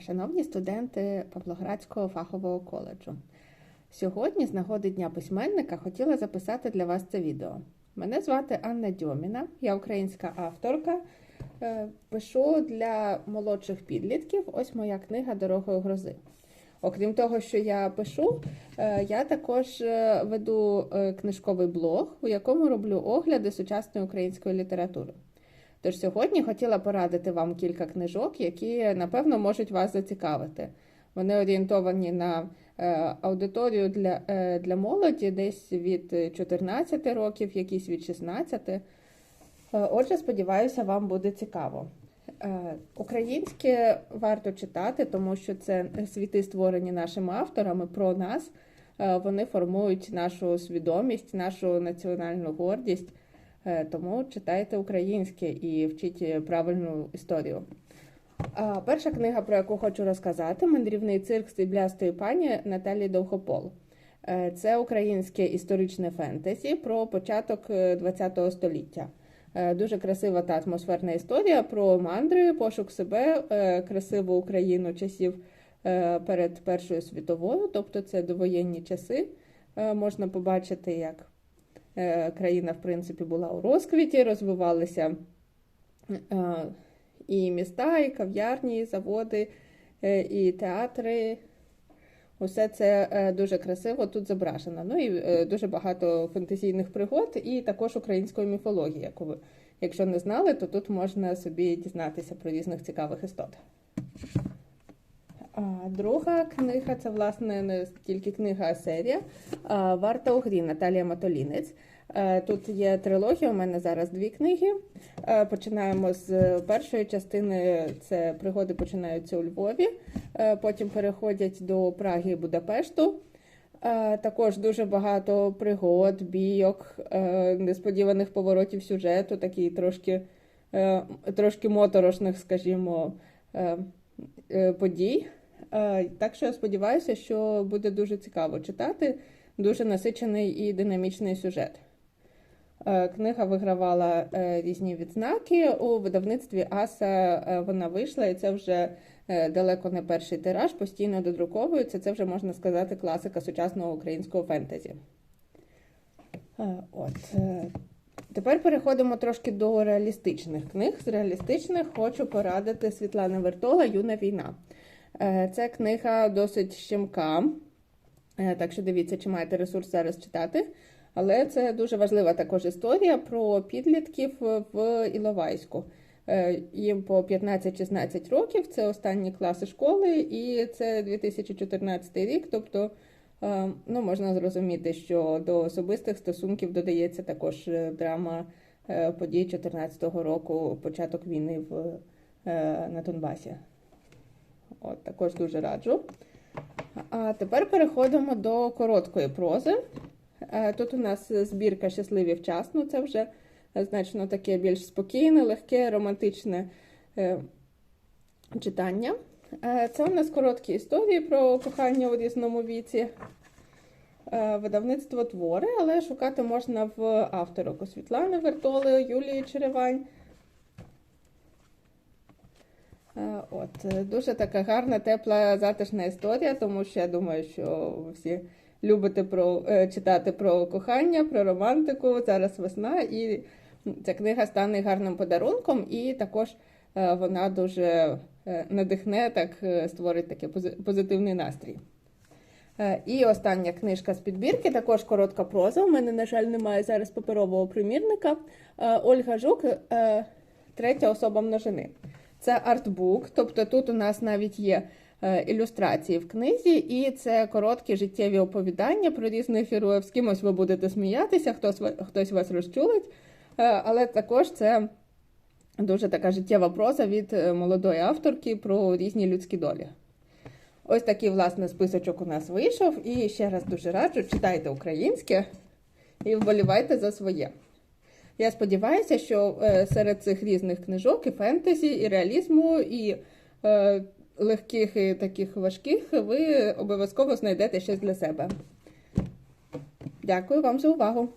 Шановні студенти Павлоградського фахового коледжу, сьогодні, з нагоди Дня письменника, хотіла записати для вас це відео. Мене звати Анна Дьоміна, я українська авторка. Е, Пишу для молодших підлітків. Ось моя книга Дорогою грози. Окрім того, що я пишу, е, я також е, веду книжковий блог, у якому роблю огляди сучасної української літератури. Тож сьогодні хотіла порадити вам кілька книжок, які напевно можуть вас зацікавити. Вони орієнтовані на е, аудиторію для, е, для молоді, десь від 14 років, якісь від 16. Е, Отже, сподіваюся, вам буде цікаво. Українське варто читати, тому що це світи, створені нашими авторами про нас. Вони формують нашу свідомість, нашу національну гордість. Е, Тому читайте українське і вчіть правильну історію. Перша книга, про яку хочу розказати, мандрівний цирк сріблястої пані Наталії Довгопол. Е, Це українське історичне фентезі про початок ХХ століття. Е, Дуже красива та атмосферна історія про мандри, пошук себе, красиву Україну часів перед Першою світовою, тобто це довоєнні часи. Можна побачити, як країна, в принципі, була у розквіті, розвивалися е, і міста, і кав'ярні, і заводи, е, і театри. Усе це е, дуже красиво тут зображено. Ну і е, дуже багато фантазійних пригод, і також української міфології. яку ви, Якщо не знали, то тут можна собі дізнатися про різних цікавих істот. Друга книга це, власне, не тільки книга, а серія Варта у Наталія Матолінець. Е, Тут є трилогія, у мене зараз дві книги. Е, Починаємо з першої частини. Це пригоди починаються у Львові, е, потім переходять до Праги і Будапешту. Також дуже багато пригод, бійок, несподіваних поворотів сюжету, такі трошки, трошки моторошних, скажімо, подій. Так що я сподіваюся, що буде дуже цікаво читати. Дуже насичений і динамічний сюжет. Е, Книга вигравала е, різні відзнаки. У видавництві Аса е, вона вийшла, і це вже далеко не перший тираж, постійно додруковується. Це вже можна сказати класика сучасного українського фентезі. От. Тепер переходимо трошки до реалістичних книг. З реалістичних хочу порадити Світлана Вертола Юна війна. Е, Це книга досить щемка, е, так що дивіться, чи маєте ресурс зараз читати. Але це дуже важлива також історія про підлітків в Іловайську. Е, Їм по 15-16 років, це останні класи школи, і це 2014 рік. Тобто, ну, можна зрозуміти, що до особистих стосунків додається також драма подій 2014 року, початок війни в, на Донбасі. От, також дуже раджу. А тепер переходимо до короткої прози. Е, Тут у нас збірка щасливі вчасно. Це вже значно таке більш спокійне, легке, романтичне е, читання. Е, Це у нас короткі історії про кохання у різному віці. Видавництво твори, але шукати можна в авторок у Світлани Вертоли, Юлії Черевань. Е, От, е, дуже така гарна, тепла, затишна історія, тому що я думаю, що ви всі любите про, е, читати про кохання, про романтику. Зараз весна, і ця книга стане гарним подарунком, і також вона дуже надихне, так створить такий позитивний настрій. І остання книжка з підбірки, також коротка проза. У мене, на жаль, немає зараз паперового примірника. Ольга Жук, третя особа множини. Це артбук, тобто тут у нас навіть є е, ілюстрації в книзі, і це короткі життєві оповідання про різних героїв. З кимось ви будете сміятися, хтось, хтось вас розчулить. Е, Але також це дуже така життєва проза від е, молодої авторки про різні людські долі. Ось такий, власне, списочок у нас вийшов. І ще раз дуже раджу, читайте українське і вболівайте за своє. Я сподіваюся, що е, серед цих різних книжок і фентезі, і реалізму, і е, легких, і таких важких ви обов'язково знайдете щось для себе. Дякую вам за увагу!